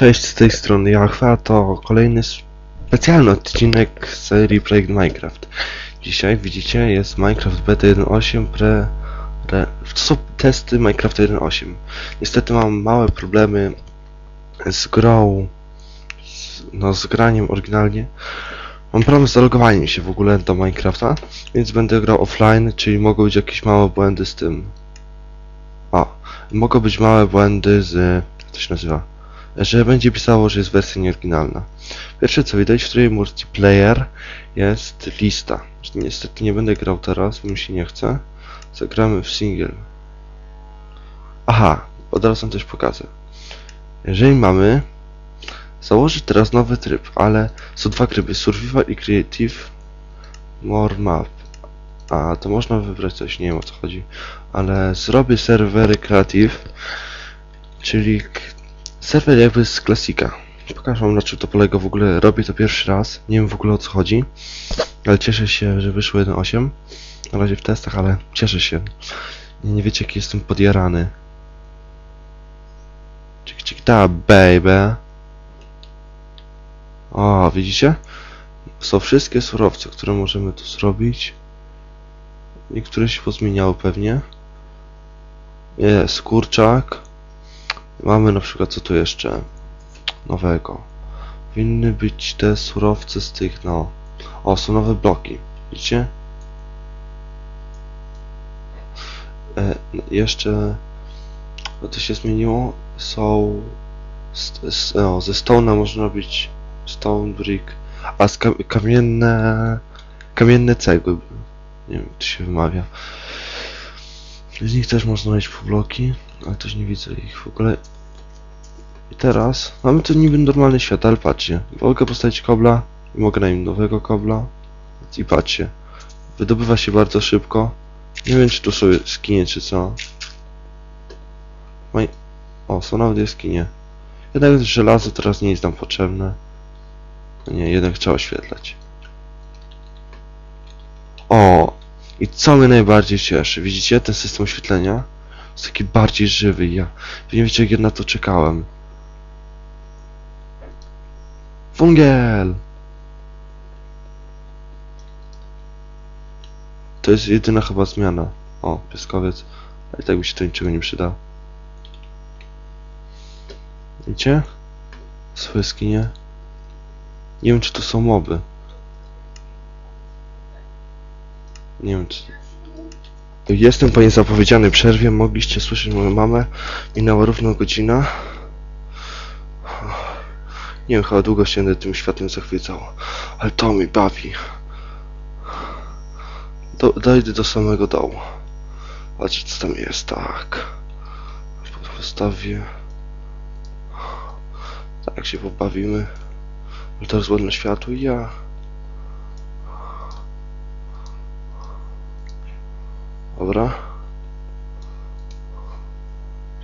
Cześć, z tej strony Jachwa, to kolejny specjalny odcinek z serii Projekt Minecraft. Dzisiaj, widzicie, jest Minecraft Beta 1.8 pre... pre... To są testy Minecraft 1.8. Niestety mam małe problemy z grą, z, no z graniem oryginalnie. Mam problem z zalogowaniem się w ogóle do Minecrafta, więc będę grał offline, czyli mogą być jakieś małe błędy z tym. O, mogą być małe błędy z... jak to się nazywa? Że będzie pisało, że jest wersja nieoryginalna. Pierwsze co widać w tryb multiplayer jest lista. Niestety nie będę grał teraz, bo mi się nie chce. Zagramy w single. Aha, od razu coś pokażę. Jeżeli mamy założyć teraz nowy tryb, ale są dwa tryby, Survival i Creative More Map. A, to można wybrać coś, nie wiem o co chodzi. Ale zrobię serwery Creative, czyli Serwer jakby z klasika. Pokażę wam na czym to polega w ogóle. Robię to pierwszy raz. Nie wiem w ogóle o co chodzi. Ale cieszę się, że wyszło 1.8. Na razie w testach, ale cieszę się. Nie, nie wiecie jaki jestem podjarany. Cik cik ta baby. O, widzicie? Są wszystkie surowce, które możemy tu zrobić. Niektóre się pozmieniały pewnie. Jest kurczak. Mamy na przykład co tu jeszcze nowego. Winny być te surowce z tych, no. O, są nowe bloki. Widzicie? E, jeszcze no to się zmieniło. Są z, z, o, ze stone'a można robić stone brick, a z kam kamienne kamienne cegły. Nie wiem, jak to się wymawia. Z nich też można robić półbloki, ale też nie widzę ich w ogóle. I teraz mamy tu niby normalny świat, ale patrzcie. Mogę postawić kobla i mogę na nim nowego kobla. I patrzcie. Wydobywa się bardzo szybko. Nie wiem czy tu są skinie czy co. Maj... O, są nawet jaskinie. Jednak żelazo teraz nie jest nam potrzebne. No Nie, jednak trzeba oświetlać. O! I co mnie najbardziej cieszy? Widzicie ten system oświetlenia? Jest taki bardziej żywy. Ja wy nie wiecie jak ja na to czekałem. Fungiel! To jest jedyna chyba zmiana. O, pieskowiec. Ale i tak mi się to niczego nie przyda. Widzicie? Swoje skinie. Nie wiem czy to są moby. Nie wiem czy... Jestem po niezapowiedzianej przerwie, mogliście słyszeć moją mamę. Minęła równo godzina. Nie wiem, chyba długo się tym światem zachwycał. Ale to mi bawi. Do, dojdę do samego dołu. Patrzcie co tam jest, tak. Postawię. Tak się pobawimy. Ale teraz ładne światło i ja. Dobra.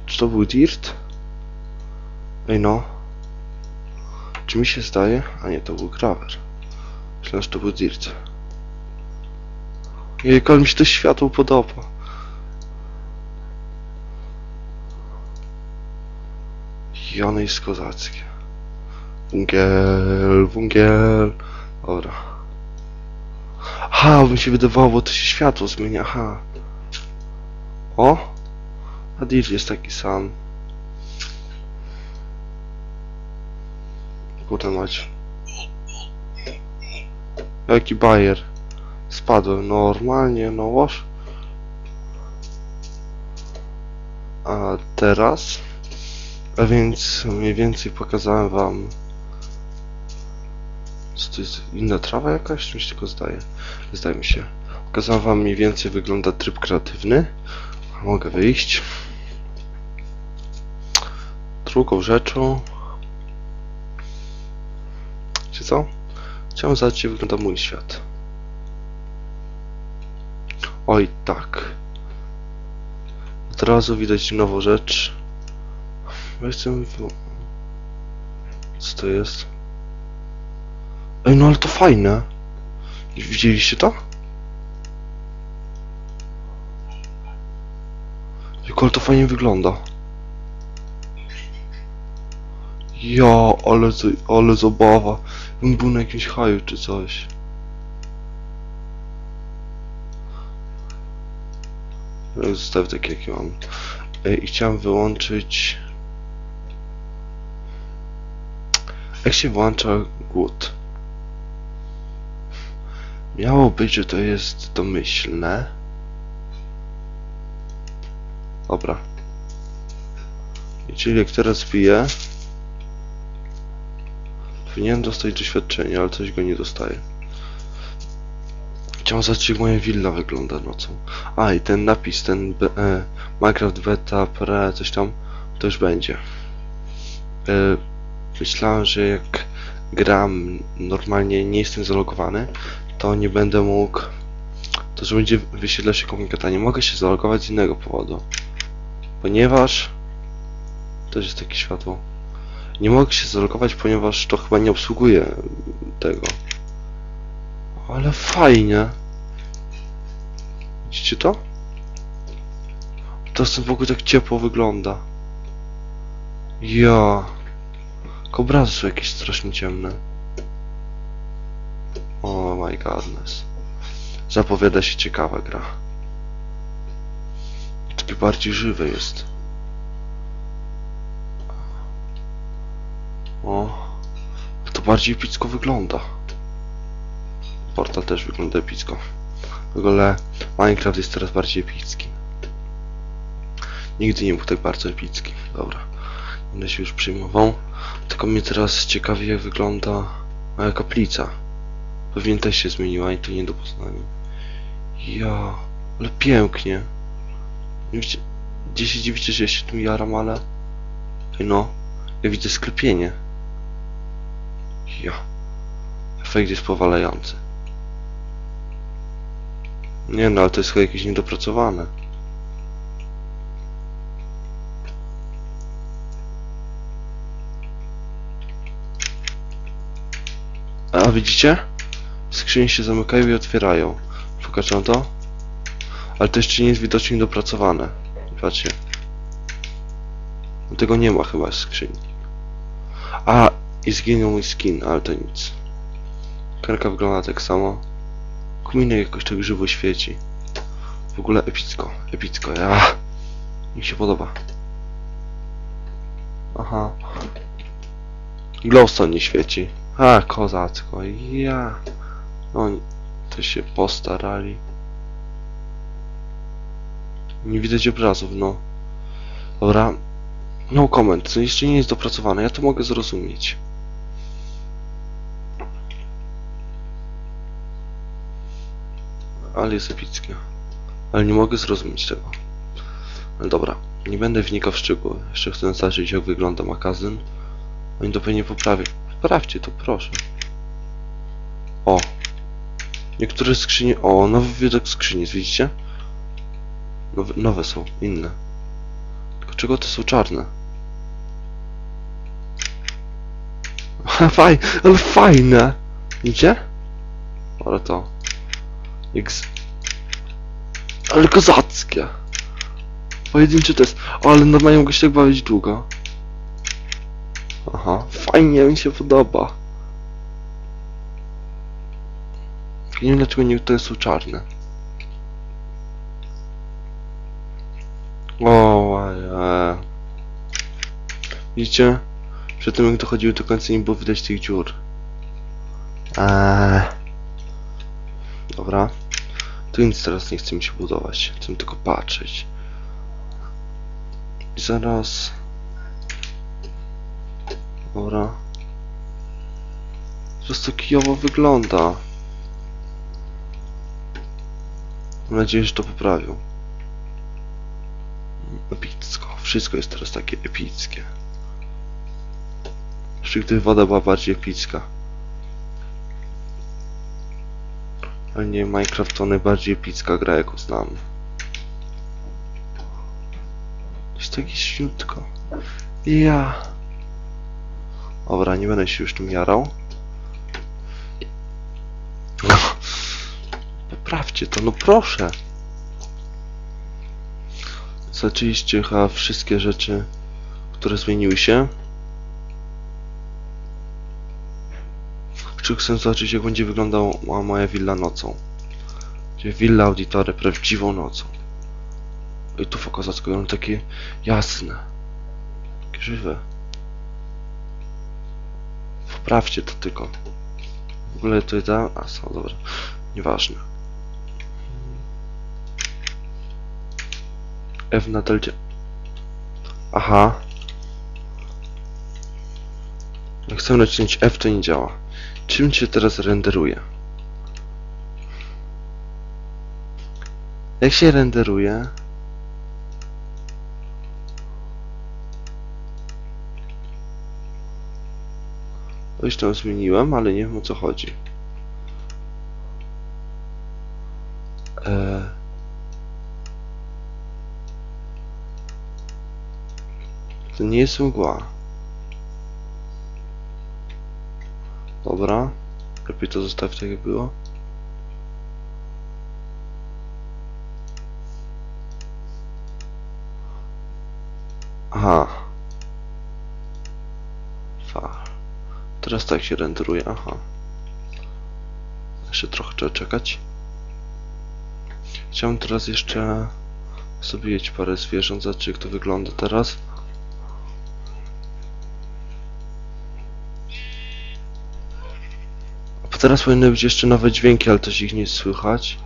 Czy to był dirt? Ej no. Czy mi się zdaje? A nie, to był grawer. Myślałem, że to był dirt. Jejku, ale mi się to światło podoba. I ono jest kozackie. Wungiel, wungiel. Dobra. Aha, bo mi się wydawało, to się światło zmienia, aha. O! A dirt jest taki sam. Kurde mać. Jaki bajer. Spadłem normalnie, no łoż. A teraz? A więc mniej więcej pokazałem wam co to jest inna trawa jakaś? Mi się tylko zdaje? Zdaje mi się. Pokazałem wam mniej więcej wygląda tryb kreatywny. Mogę wyjść. Drugą rzeczą Wiecie co? Chciałem zobaczyć, jak wygląda mój świat. Oj, tak. Od razu widać nową rzecz. Weź co Co to jest? Ej, no ale to fajne. Widzieliście to? Jak ale to fajnie wygląda. Ja, ale, ale zabawa. Bym był na jakimś haju czy coś. Zostawię tak jak mam. I chciałem wyłączyć... Jak się włącza głód? Miało być, że to jest domyślne. Dobra. I czyli jak teraz piję, powinienem dostać doświadczenie, ale coś go nie dostaje. Chciałem zobaczyć jak moja willa wygląda nocą. A i ten napis, ten e, Minecraft Beta Pre, coś tam, to już będzie. E, myślałem, że jak gram normalnie, nie jestem zalogowany, to nie będę mógł. To, że będzie wyświetlać się komunikata. Nie mogę się zalogować z innego powodu. Ponieważ. Też jest takie światło. Nie mogę się zalogować, ponieważ to chyba nie obsługuje tego. Ale fajnie. Widzicie to? To stąd w ogóle tak ciepło wygląda. Ja. Obrazy są jakieś strasznie ciemne. Oh my godness. Zapowiada się ciekawa gra. Takie bardziej żywe jest. O. To bardziej epicko wygląda. Portal też wygląda epicko. W ogóle Minecraft jest teraz bardziej epicki. Nigdy nie był tak bardzo epicki. Dobra. Będę się już przyjmował. Tylko mnie teraz ciekawi jak wygląda moja kaplica. Pewnie też się zmieniła i to nie do poznania. Ja, ale pięknie. Nie wiecie, gdzie się dziwicie, że ja się tym jaram, ale... No, ja widzę sklepienie. Ja. Efekt jest powalający. Nie no, ale to jest chyba jakieś niedopracowane. A widzicie? Skrzynie się zamykają i otwierają. Pokażę to? Ale to jeszcze nie jest widocznie dopracowane. Patrzcie. Tego nie ma chyba skrzyni. A, i zginął mój skin, ale to nic. Karka wygląda tak samo. Kuminek jakoś tak żywo świeci. W ogóle epicko, epicko, ja. Mi się podoba. Aha. Glowstone nie świeci. A, kozacko, ja. Oni to się postarali. Nie widać obrazów, no. Dobra. No comment, to jeszcze nie jest dopracowane, ja to mogę zrozumieć. Ale jest epickie. Ale nie mogę zrozumieć tego. Ale dobra, nie będę wnikał w szczegóły. Jeszcze chcę zobaczyć jak wygląda magazyn. Oni to pewnie poprawią. Poprawcie to, proszę. O. Niektóre skrzynie... O, nowy widok skrzyni, widzicie? Nowe, są, inne. Tylko czego te są czarne? Faj, ale fajne! Widzicie? Ale to... Z... Ale kozackie! Pojedynczy test. Ale normalnie mogę się tak bawić długo. Aha, fajnie, mi się podoba. Nie wiem dlaczego niektóre są czarne. O, ja. Widzicie? Przy tym jak dochodziły do końca nie było widać tych dziur. Eee. Dobra. Tu nic teraz nie chce mi się budować. Chcę tylko patrzeć. I zaraz... Dobra. Po prostu kijowo wygląda. Mam nadzieję, że to poprawią. Wszystko jest teraz takie epickie. Jeszcze gdyby woda była bardziej epicka. Ale nie, Minecraft to najbardziej epicka gra, jaką znam. Jest takie śniutko. Ja. Dobra, nie będę się już tym jarał. No. Poprawcie to, no proszę. Zaczęliście chyba wszystkie rzeczy, które zmieniły się. Czy chcę zobaczyć jak będzie wyglądała moja willa nocą. Czyli willa auditory prawdziwą nocą. I tu foka zaskakują takie jasne. Takie żywe. Wprawcie to tylko. W ogóle to jest... A, są, dobra. Nieważne. F na delcie. Aha. Jak chcę nacisnąć F, to nie działa. Czym cię teraz renderuje? Jak się renderuje? Coś tam zmieniłem, ale nie wiem o co chodzi. To nie jest mgła. Dobra. Lepiej to zostawić tak jak było. Aha. Far. Teraz tak się renderuje, aha. Jeszcze trochę trzeba czekać. Chciałem teraz jeszcze sobie mieć parę zwierząt, zobaczyć jak to wygląda teraz. Teraz powinny być jeszcze nowe dźwięki, ale też ich nie słychać.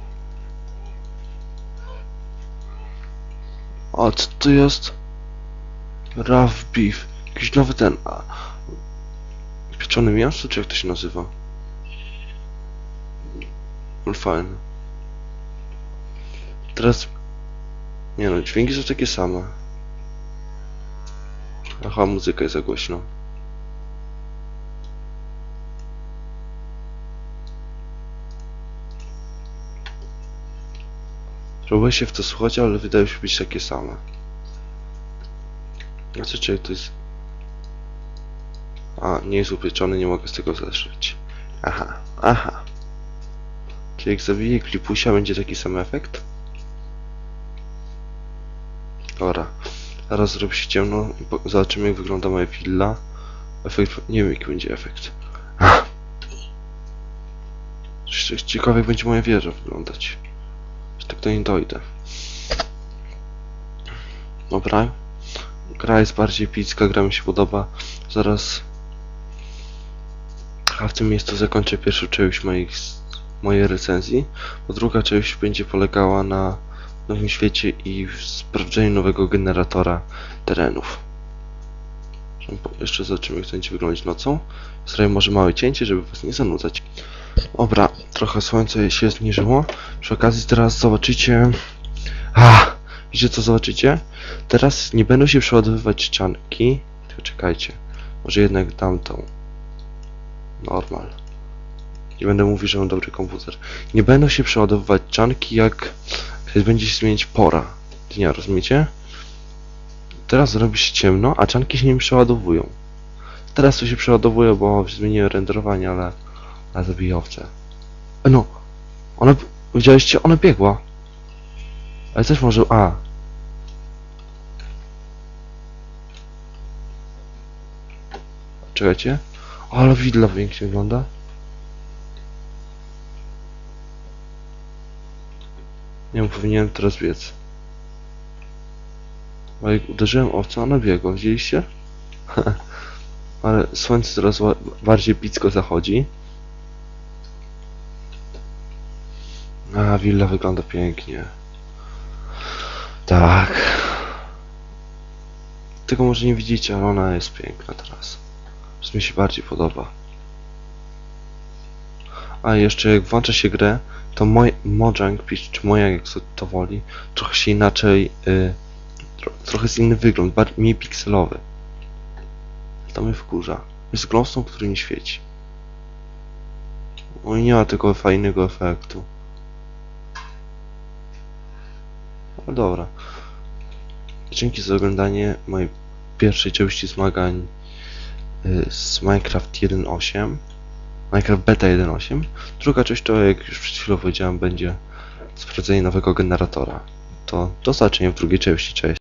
O, co to jest? Rough beef. Jakiś nowy ten. A, pieczone mięso, czy jak to się nazywa? No fajne. Teraz... Nie no, dźwięki są takie same. Aha, muzyka jest za głośno. Próbuję się w to słuchać, ale wydają się być takie same. Znaczy, czy to jest... A, nie jest upieczony, nie mogę z tego zeszeć. Aha, aha. Czyli jak zabiję klipusia, będzie taki sam efekt? Dobra. Teraz zrobi się ciemno i zobaczymy jak wygląda moja willa. Efekt... nie wiem jaki będzie efekt. Ciekawe jak będzie moja wieża wyglądać. Tak do niej dojdę. Dobra. Gra jest bardziej epicka, gra mi się podoba. Zaraz... A w tym miejscu zakończę pierwszą część moich, mojej recenzji, bo druga część będzie polegała na nowym świecie i sprawdzeniu nowego generatora terenów. Jeszcze zobaczymy jak to będzie wyglądać nocą. Zrobię może małe cięcie, żeby was nie zanudzać. Dobra, trochę słońce się zniżyło. Przy okazji teraz zobaczycie... A, wiecie co zobaczycie? Teraz nie będą się przeładowywać ścianki. Tylko czekajcie. Może jednak dam tą. Normal. Nie będę mówił, że mam dobry komputer. Nie będą się przeładowywać czanki, jak będzie się zmieniać pora dnia, rozumiecie? Teraz robi się ciemno, a czanki się nie przeładowują. Teraz to się przeładowuje, bo zmieniłem renderowanie, ale... Ale zabiję owce. E, No! Ona... Widzieliście? Ona biegła. Ale też może... A! Czekajcie. Ale widla pięknie wygląda. Nie wiem, powinienem teraz biec. Bo jak uderzyłem owca, ona biegła, widzieliście? Ale słońce coraz bardziej picko zachodzi. A, willa wygląda pięknie. Tak. Tego może nie widzicie, ale ona jest piękna teraz. Już mi się bardziej podoba. A jeszcze jak włącza się grę, to moj Mojang, pisz- czy moja jak to, woli, trochę się inaczej, y, tro, trochę jest inny wygląd, bardziej mniej pikselowy. To mnie wkurza. Jest glowstone, który nie świeci. No i nie ma tego fajnego efektu. No dobra. Dzięki za oglądanie mojej pierwszej części zmagań y, z Minecraft 1.8. Minecraft Beta 1.8. Druga część to, jak już przed chwilą powiedziałem, będzie sprawdzenie nowego generatora. To do zobaczenia w drugiej części. Cześć.